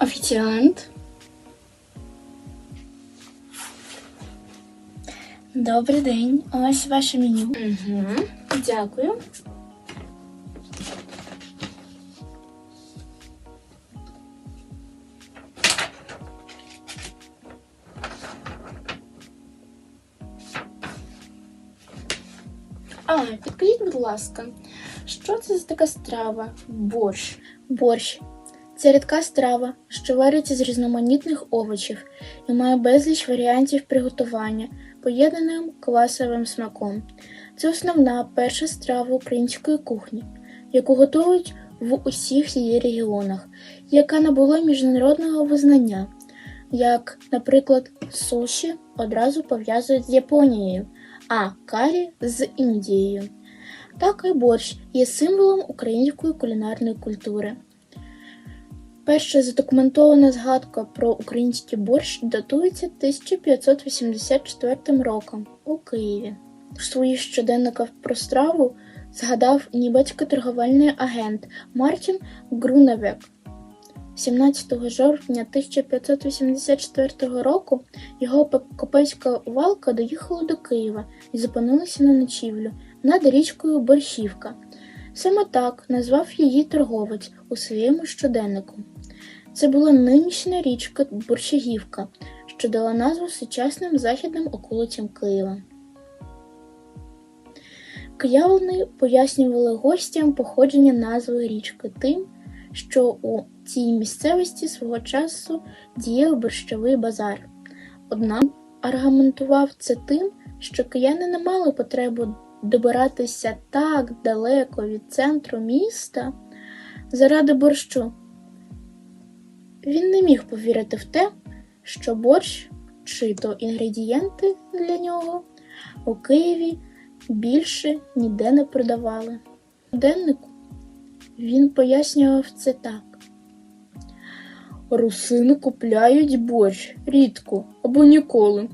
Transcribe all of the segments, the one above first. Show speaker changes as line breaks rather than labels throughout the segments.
Офіціант. Добрий день. Ось ваше меню. Угу. Дякую. А, підкажіть, будь ласка, що це за така страва? Борщ. Борщ. Це рідка страва, що вариться з різноманітних овочів і має безліч варіантів приготування, поєднаним квасовим смаком. Це основна перша страва української кухні, яку готують в усіх її регіонах, яка набула міжнародного визнання, як, наприклад, суші одразу пов'язують з Японією, а карі з Індією. Так і борщ є символом української кулінарної культури. Перша задокументована згадка про український борщ датується 1584 роком у Києві. У своїх щоденниках про страву згадав німецький торговельний агент Мартін Груневек. 17 жовтня 1584 року його копейська валка доїхала до Києва і зупинилася на ночівлю над річкою Борщівка. Саме так назвав її торговець у своєму щоденнику. Це була нинішня річка Борщагівка, що дала назву сучасним західним околицям Києва. Киявлени пояснювали гостям походження назви річки тим, що у цій місцевості свого часу діяв борщовий базар. Однак аргументував це тим, що кияни не мали потребу добиратися так далеко від центру міста заради борщу. Він не міг повірити в те, що борщ чи то інгредієнти для нього у Києві більше ніде не продавали. Деннику він пояснював це так. Русини купляють борщ рідко або ніколи,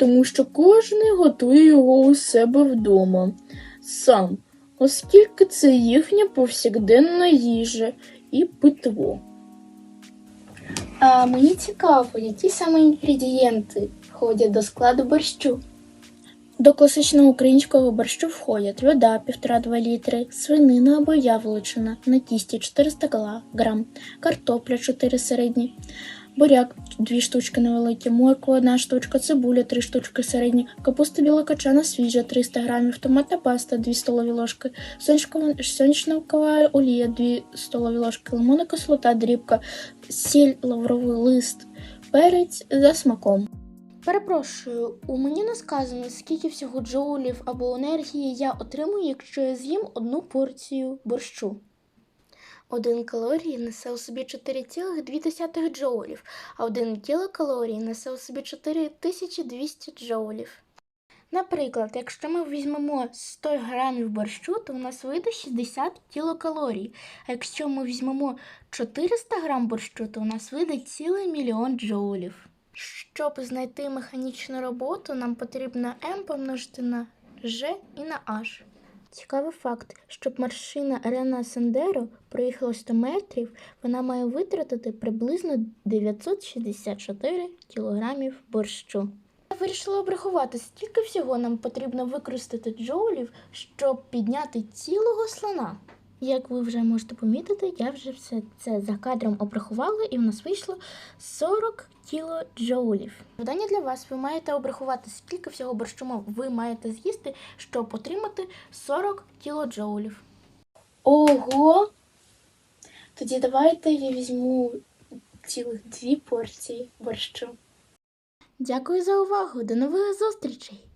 тому що кожен готує його у себе вдома сам, оскільки це їхня повсякденна їжа і питво. А мені цікаво, які саме інгредієнти входять до складу борщу. До класичного українського борщу входять вода 1,5-2 літри, свинина або яволочина на тісті 400 гла- грам, картопля 4 середні, буряк 2 штучки невеликі, морква 1 штучка, цибуля 3 штучки середні, капуста білокачана свіжа 300 грамів, томатна паста 2 столові ложки, соняшникова олія 2 столові ложки, лимонна кислота дрібка, сіль, лавровий лист, перець за смаком. Перепрошую, у мені не сказано, скільки всього джоулів або енергії я отримую, якщо я з'їм одну порцію борщу. Один калорій несе у собі 4,2 джоулів, а один кілокалорій несе у собі 4200 джоулів. Наприклад, якщо ми візьмемо 100 грамів борщу, то у нас вийде 60 кілокалорій. А якщо ми візьмемо 400 грам борщу, то у нас вийде цілий мільйон джоулів. Щоб знайти механічну роботу, нам потрібно m помножити на g і на h. Цікавий факт, щоб машина Рена Сандеро проїхала 100 метрів, вона має витратити приблизно 964 кілограмів борщу. Я вирішила обрахувати, скільки всього нам потрібно використати джоулів, щоб підняти цілого слона. Як ви вже можете помітити, я вже все це за кадром обрахувала, і в нас вийшло 40 кілоджоулів. Завдання для вас ви маєте обрахувати, скільки всього борщу ви маєте з'їсти, щоб отримати 40 кілоджоулів. Ого! Тоді давайте я візьму цілих дві порції борщу. Дякую за увагу. До нових зустрічей!